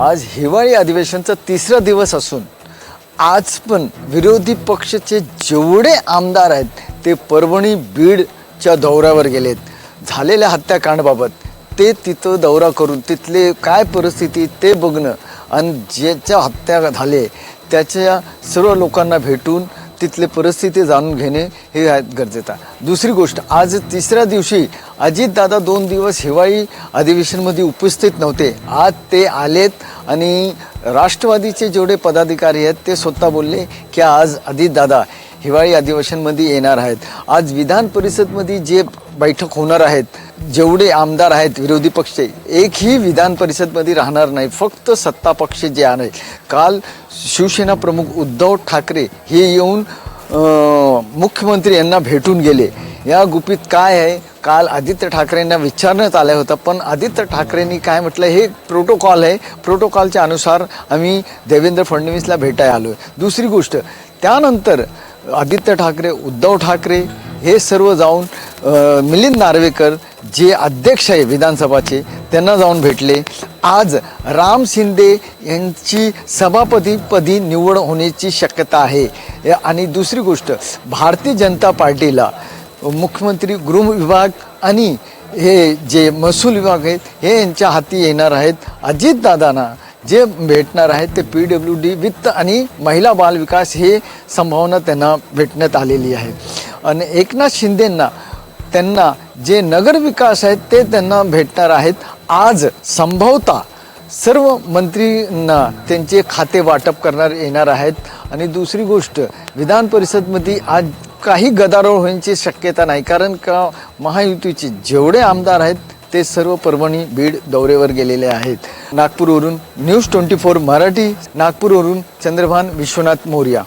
आज हिवाळी अधिवेशनचा तिसरा दिवस असून आज पण विरोधी पक्षाचे जेवढे आमदार आहेत ते परभणी बीडच्या दौऱ्यावर गेलेत. झालेल्या हत्याकांडबाबत ते तिथं दौरा करून तिथले काय परिस्थिती ते बघणं आणि ज्याच्या हत्या झाले त्याच्या सर्व लोकांना भेटून तिथले परिस्थिती जाणून घेणे हे आहेत गरजेचं आहे. दुसरी गोष्ट आज तिसऱ्या दिवशी अजितदादा दोन दिवस हिवाळी अधिवेशनमध्ये उपस्थित नव्हते आज ते आलेत आणि राष्ट्रवादीचे जेवढे पदाधिकारी आहेत ते स्वतः बोलले की आज अजितदादा हिवाळी अधिवेशनमध्ये येणार आहेत. आज विधान परिषदमध्ये जे बैठक होणार आहेत जेवढे आमदार आहेत विरोधी पक्ष एकही विधान परिषदमध्ये राहणार नाही. फक्त सत्ता पक्ष जे आहे काल शिवसेना प्रमुख उद्धव ठाकरे हे येऊन मुख्यमंत्री यांना भेटून गेले. या गुपित काय आहे? काल आदित्य ठाकरेंना विचारण्यात आलं होतं पण आदित्य ठाकरेंनी काय म्हटलं? हे प्रोटोकॉल आहे. प्रोटोकॉलच्या अनुसार आम्ही देवेंद्र फडणवीसला भेटायला आलो आहे दुसरी गोष्ट त्यानंतर आदित्य ठाकरे उद्धव ठाकरे हे सर्व जाऊन मिलिंद नार्वेकर जे अध्यक्ष आहे विधानसभाचे त्यांना जाऊन भेटले. आज राम शिंदे यांची सभापतीपदी निवड होण्याची शक्यता आहे. या- आणि दुसरी गोष्ट भारतीय जनता पार्टीला मुख्यमंत्री गृह विभाग आणि हे जे महसूल विभाग आहेत हे यांच्या हाती येणार आहेत. अजितदादांना जे भेटणार आहेत ते पी डब्ल्यू डी वित्त आणि महिला बाल विकास हे संभावना त्यांना भेटण्यात आलेली आहे. आणि एकनाथ शिंदेंना त्यांना जे नगर विकास आहेत ते त्यांना भेटणार आहेत. आज संभवता सर्व मंत्रींना त्यांचे खाते वाटप करणार येणार आहेत. आणि दुसरी गोष्ट विधान परिषदमध्ये आज काही गदारोळ होण्याची शक्यता नाही. कारण का महायुतीचे जेवढे आमदार आहेत ते सर्व परभणी बीड दौऱ्यावर गेलेले आहेत. नागपूरवरून न्यूज ट्वेंटी फोर मराठी नागपूरवरून चंद्रभान विश्वनाथ मोर्या.